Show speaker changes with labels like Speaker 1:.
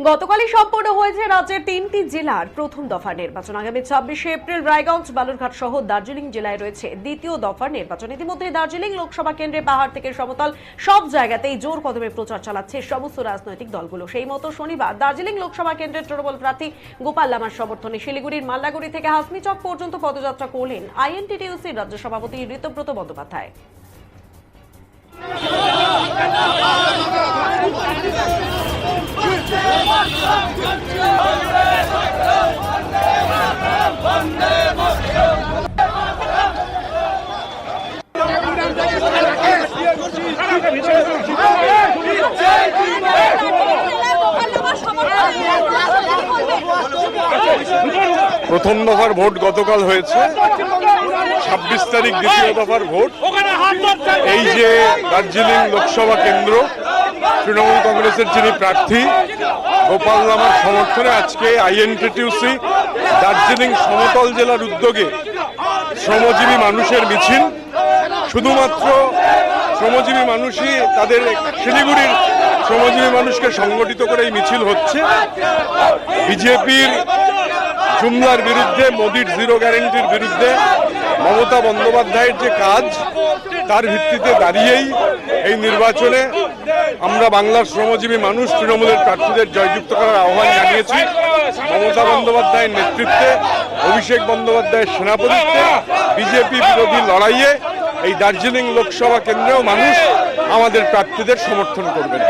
Speaker 1: গতকালই সম্পন্ন হয়েছে রাজ্যের তিনটি জেলার প্রথম দফার নির্বাচন। আগামী ছাব্বিশে এপ্রিল রায়গঞ্জ, বালুরঘাট সহ দার্জিলিং জেলায় রয়েছে দ্বিতীয় দফার নির্বাচন। ইতিমধ্যে দার্জিলিং লোকসভা কেন্দ্রে পাহাড় থেকে সমতল সব জায়গাতেই জোর কদমে প্রচার চালাচ্ছে সমস্ত রাজনৈতিক দলগুলো। সেই মতো শনিবার দার্জিলিং লোকসভা কেন্দ্রের তৃণমূল প্রার্থী গোপাল লামার সমর্থনে শিলিগুড়ির মাল্লাগুড়ি থেকে হাসমিচক পর্যন্ত পদযাত্রা করলেন আইএনটিটিউসির রাজ্য সভাপতি ঋতব্রত বন্দ্যোপাধ্যায়।
Speaker 2: প্রথম দফার ভোট গতকাল হয়েছে। ছাব্বিশ তারিখ দ্বিতীয় দফার ভোট। এই যে দার্জিলিং লোকসভা কেন্দ্র, তৃণমূল কংগ্রেসের যিনি প্রার্থী, গোপাল লামার সমর্থনে আজকে আইএনটিটিউসি দার্জিলিং সমতল জেলার উদ্যোগে শ্রমজীবী মানুষের মিছিল। শুধুমাত্র শ্রমজীবী মানুষই তাদের শিলিগুড়ির শ্রমজীবী মানুষকে সংগঠিত করে এই মিছিল হচ্ছে। বিজেপির জুমলার বিরুদ্ধে, মোদির জিরো গ্যারেন্টির বিরুদ্ধে মমতা বন্দ্যোপাধ্যায়ের যে কাজ, তার ভিত্তিতে দাঁড়িয়েই এই নির্বাচনে আমরা বাংলার শ্রমজীবী মানুষ, তৃণমূলের প্রার্থীদের জয়যুক্ত করার আহ্বান জানিয়েছি। মমতা বন্দ্যোপাধ্যায়ের নেতৃত্বে, অভিষেক বন্দ্যোপাধ্যায়ের সেনাপতিত্বে, বিজেপি বিরোধী লড়াইয়ে এই দার্জিলিং লোকসভা কেন্দ্রেও মানুষ আমাদের প্রার্থীদের সমর্থন করবেন।